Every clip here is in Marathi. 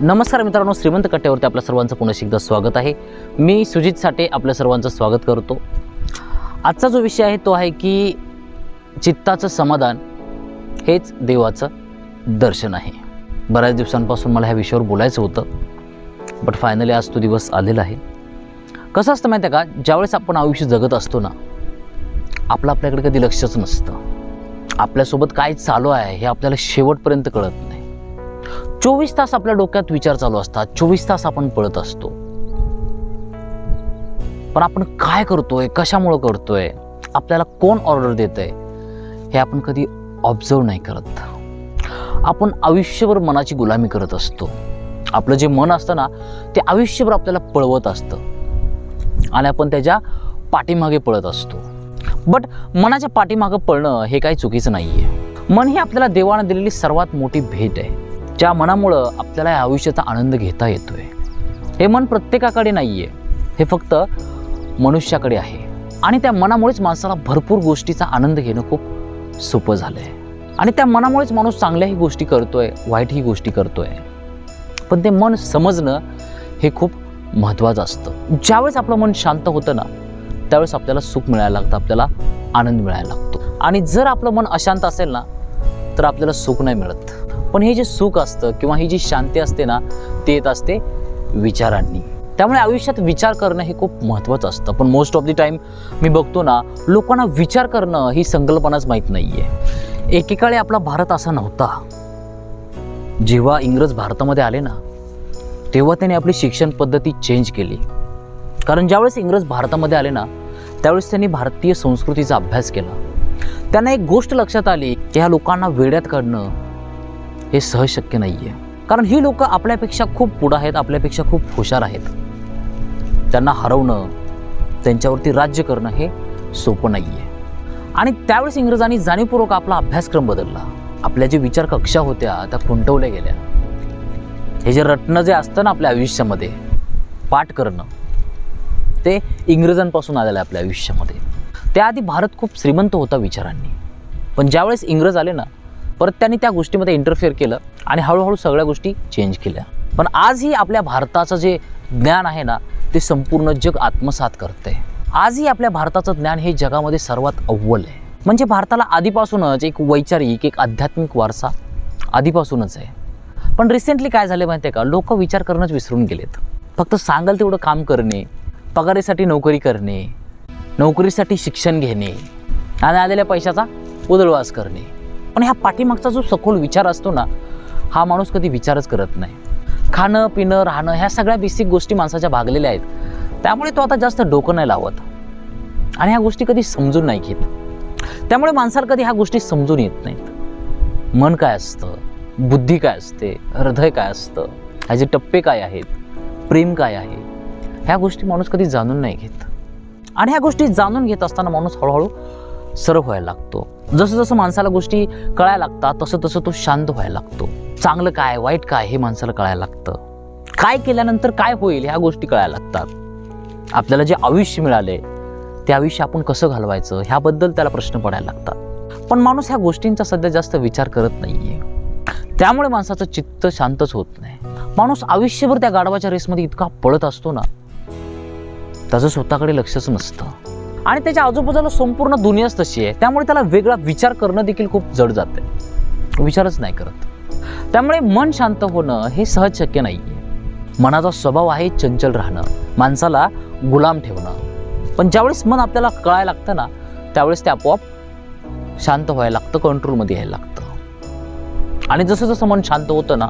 नमस्कार मित्रांनो श्रीमंत कट्ट्यावरती आपल्या सर्वांचं पुन्हा एकदा स्वागत आहे. मी सुजित साठे आपल्या सर्वांचं स्वागत करतो. आजचा जो विषय आहे तो आहे की चित्ताचं समाधान हेच देवाचं दर्शन आहे. बऱ्याच दिवसांपासून मला ह्या विषयावर बोलायचं होतं बट फायनली आज तो दिवस आलेला आहे. कसं असतं माहिती आहे का ज्यावेळेस आपण आयुष्य जगत असतो ना आपलं आपल्याकडे कधी लक्षच नसतं. आपल्यासोबत काय चालू आहे हे आपल्याला शेवटपर्यंत कळत नाही. चोवीस तास आपल्या डोक्यात विचार चालू असतात. चोवीस तास आपण पळत असतो. पण आपण काय करतोय? कशामुळं करतोय? आपल्याला कोण ऑर्डर देत आहे हे आपण कधी ऑब्झर्व नाही करत. आपण आयुष्यभर मनाची गुलामी करत असतो. आपलं जे मन असतं ना ते आयुष्यभर आपल्याला पळवत असतं. आणि आपण त्याच्या पाठीमागे पळत असतो. बट मनाच्या पाठीमागं पळणं हे काही चुकीचं नाही आहे मन ही आपल्याला देवानं दिलेली सर्वात मोठी भेट आहे. ज्या मनामुळं आपल्याला या आयुष्याचा आनंद घेता येतोय. हे मन प्रत्येकाकडे नाही आहे हे फक्त मनुष्याकडे आहे. आणि त्या मनामुळेच माणसाला भरपूर गोष्टीचा आनंद घेणं खूप सोपं झालं आहे आणि त्या मनामुळेच माणूस चांगल्याही गोष्टी करतोय वाईटही गोष्टी करतोय. पण ते मन समजणं हे खूप महत्त्वाचं असतं. ज्यावेळेस आपलं मन शांत होतं ना त्यावेळेस आपल्याला सुख मिळायला लागतं आपल्याला आनंद मिळायला लागतो. आणि जर आपलं मन अशांत असेल ना तर आपल्याला सुख नाही मिळत. पण हे जे सुख असतं किंवा ही जी शांती असते ना ते येत असते विचारांनी. त्यामुळे आयुष्यात विचार करणं हे खूप महत्त्वाचं असतं. पण मोस्ट ऑफ द टाईम मी बघतो ना लोकांना विचार करणं ही संकल्पनाच माहीत नाही आहे एकेकाळी आपला भारत असा नव्हता. जेव्हा इंग्रज भारतामध्ये आले ना तेव्हा त्यांनी आपली शिक्षण पद्धती चेंज केली. कारण ज्यावेळेस इंग्रज भारतामध्ये आले ना त्यावेळेस त्यांनी भारतीय संस्कृतीचा अभ्यास केला. त्यांना एक गोष्ट लक्षात आली की ह्या लोकांना वेड्यात काढणं हे सहज शक्य नाही आहे कारण ही लोकं आपल्यापेक्षा खूप पुढं आहेत आपल्यापेक्षा खूप हुशार आहेत. त्यांना हरवणं त्यांच्यावरती राज्य करणं हे सोपं नाही आहे आणि त्यावेळेस इंग्रजांनी जाणीवपूर्वक आपला अभ्यासक्रम बदलला. आपल्या जे विचार कक्षा होत्या त्या खुंटवल्या गेल्या. हे जे रटणं जे असतं ना आपल्या आयुष्यामध्ये पाठ करणं ते इंग्रजांपासून आलेलं आहे आपल्या आयुष्यामध्ये. त्याआधी भारत खूप श्रीमंत होता विचारांनी. पण ज्यावेळेस इंग्रज आले ना परत त्यांनी त्या गोष्टीमध्ये इंटरफेअर केलं आणि हळूहळू सगळ्या गोष्टी चेंज केल्या. पण आजही आपल्या भारताचं जे ज्ञान आहे ना ते संपूर्ण जग आत्मसात करते आजही आपल्या भारताचं ज्ञान हे जगामध्ये सर्वात अव्वल आहे. म्हणजे भारताला आधीपासूनच एक वैचारिक एक आध्यात्मिक वारसा आधीपासूनच आहे. पण रिसेंटली काय झालं माहिती आहे का? लोक विचार करणंच विसरून गेलेत. फक्त सांगाल तेवढं काम करणे पगारीसाठी नोकरी करणे नोकरीसाठी शिक्षण घेणे आणि आलेल्या पैशाचा उदळवास करणे. पण ह्या पाठीमागचा जो सखोल विचार असतो ना हा माणूस कधी विचारच करत नाही. खाणं पिणं राहणं ह्या सगळ्या बेसिक गोष्टी माणसाच्या भागलेल्या आहेत. त्यामुळे तो आता जास्त डोकं नाही लावत. आणि ह्या गोष्टी कधी समजून नाही घेत. त्यामुळे माणसाला कधी ह्या गोष्टी समजून येत नाहीत. मन काय असतं? बुद्धी काय असते? हृदय काय असतं? ह्याचे टप्पे काय आहेत? प्रेम काय आहे? ह्या गोष्टी माणूस कधी जाणून नाही घेत. आणि ह्या गोष्टी जाणून घेत असताना माणूस हळूहळू सरळ व्हायला लागतो. जसं जसं माणसाला गोष्टी कळायला लागतात तसं तसं तो शांत व्हायला लागतो. चांगलं काय वाईट काय हे माणसाला कळायला लागतं. काय केल्यानंतर काय होईल ह्या गोष्टी कळायला लागतात. आपल्याला जे आयुष्य मिळाले ते आयुष्य आपण कसं घालवायचं ह्याबद्दल त्याला प्रश्न पडायला लागतात. पण माणूस ह्या गोष्टींचा सध्या जास्त विचार करत नाहीये. त्यामुळे माणसाचं चित्त शांतच होत नाही. माणूस आयुष्यभर त्या गाढवाच्या रेसमध्ये इतका पळत असतो ना त्याचं स्वतःकडे लक्षच नसतं. आणि त्याच्या आजूबाजूला संपूर्ण दुनियाच तशी आहे. त्यामुळे त्याला वेगळा विचार करणं देखील खूप जड जाते विचारच नाही करत. त्यामुळे मन शांत होणं हे सहज शक्य नाही आहे मनाचा स्वभाव आहे चंचल राहणं. माणसाला गुलाम ठेवणं. पण ज्यावेळेस मन आपल्याला कळायला लागतं ना त्यावेळेस ते आपोआप शांत व्हायला लागतं कंट्रोलमध्ये यायला लागतं. आणि जसं जसं मन शांत होतं ना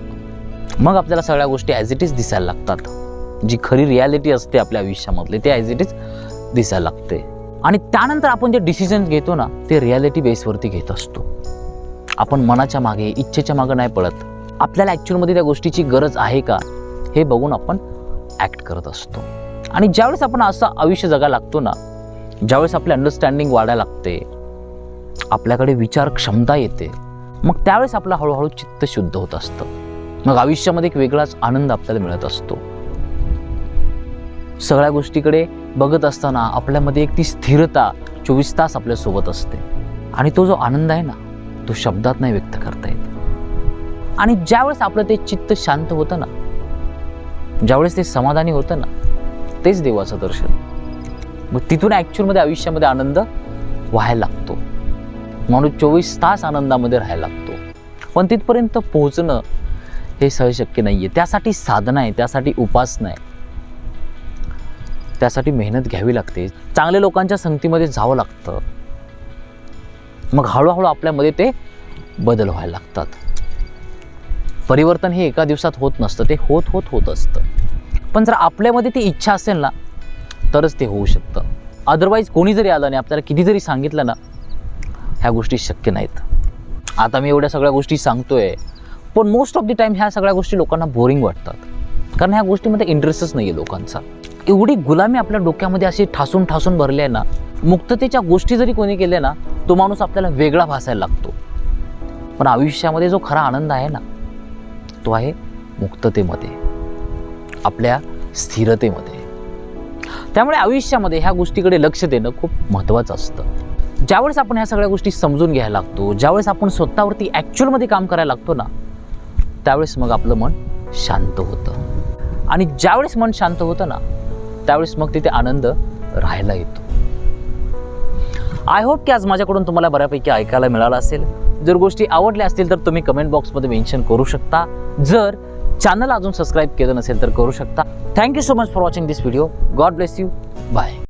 मग आपल्याला सगळ्या गोष्टी ॲज इट इज दिसायला लागतात. जी खरी रियालिटी असते आपल्या आयुष्यामधली ते ॲज इट इज दिसायला लागते. आणि त्यानंतर आपण जे डिसिजन घेतो ना ते रियालिटी बेसवरती घेत असतो. आपण मनाच्या मागे इच्छेच्या मागे नाही पळत. आपल्याला ॲक्च्युअलमध्ये त्या गोष्टीची गरज आहे का हे बघून आपण ॲक्ट करत असतो. आणि ज्यावेळेस आपण असं आयुष्य जगायला लागतो ना ज्यावेळेस आपली अंडरस्टँडिंग वाढायला लागते आपल्याकडे विचार क्षमता येते मग त्यावेळेस आपलं हळूहळू चित्त शुद्ध होत असतं. मग आयुष्यामध्ये एक वेगळाच आनंद आपल्याला मिळत असतो. सगळ्या गोष्टीकडे बघत असताना आपल्यामध्ये एक ती स्थिरता चोवीस तास आपल्यासोबत असते. आणि तो जो आनंद आहे ना तो शब्दात नाही व्यक्त करता येत. आणि ज्यावेळेस आपलं ते चित्त शांत होतं ना ज्यावेळेस ते समाधानी होतं ना तेच देवाचं दर्शन. मग तिथून ॲक्च्युअलमध्ये आयुष्यामध्ये आनंद व्हायला लागतो. माणूस चोवीस तास आनंदामध्ये राहायला लागतो. पण तिथपर्यंत पोहोचणं हे सहज शक्य नाही आहे त्यासाठी साधना आहे त्यासाठी उपासना आहे. त्यासाठी मेहनत घ्यावी लागते. चांगल्या लोकांच्या संगतीमध्ये जावं लागतं. मग हळूहळू आपल्यामध्ये ते बदल व्हायला लागतात. परिवर्तन हे एका दिवसात होत नसतं ते होत होत होत असतं. पण जर आपल्यामध्ये ती इच्छा असेल ना तरच ते होऊ शकतं. अदरवाईज कोणी जरी आलं नाही आपल्याला किती जरी सांगितलं ना ह्या गोष्टी शक्य नाहीत. आता मी एवढ्या सगळ्या गोष्टी सांगतोय पण मोस्ट ऑफ द टाईम ह्या सगळ्या गोष्टी लोकांना बोरिंग वाटतात. कारण ह्या गोष्टीमध्ये इंटरेस्टच नाही आहे लोकांचा. एवढी गुलामी आपल्या डोक्यामध्ये अशी ठासून ठासून भरली आहे ना मुक्ततेच्या गोष्टी जरी कोणी केल्या ना तो माणूस आपल्याला वेगळा भासायला लागतो. पण आयुष्यामध्ये जो खरा आनंद आहे ना तो आहे मुक्ततेमध्ये आपल्या स्थिरतेमध्ये. त्यामुळे आयुष्यामध्ये ह्या गोष्टीकडे लक्ष देणं खूप महत्त्वाचं असतं. ज्यावेळेस आपण ह्या सगळ्या गोष्टी समजून घ्यायला लागतो ज्यावेळेस आपण स्वतःवरती ॲक्च्युअलमध्ये काम करायला लागतो ना त्यावेळेस मग आपलं मन शांत होतं. आणि ज्यावेळेस मन शांत होतं ना त्यावेळेस मग तिथे आनंद राहायला येतो. आय होप की आज माझ्याकडून तुम्हाला बऱ्यापैकी ऐकायला मिळालं असेल. जर गोष्टी आवडल्या असतील तर तुम्ही कमेंट बॉक्समध्ये मेन्शन करू शकता. जर चॅनल अजून सबस्क्राईब केलं नसेल तर करू शकता. Thank you so much for watching this video God bless you bye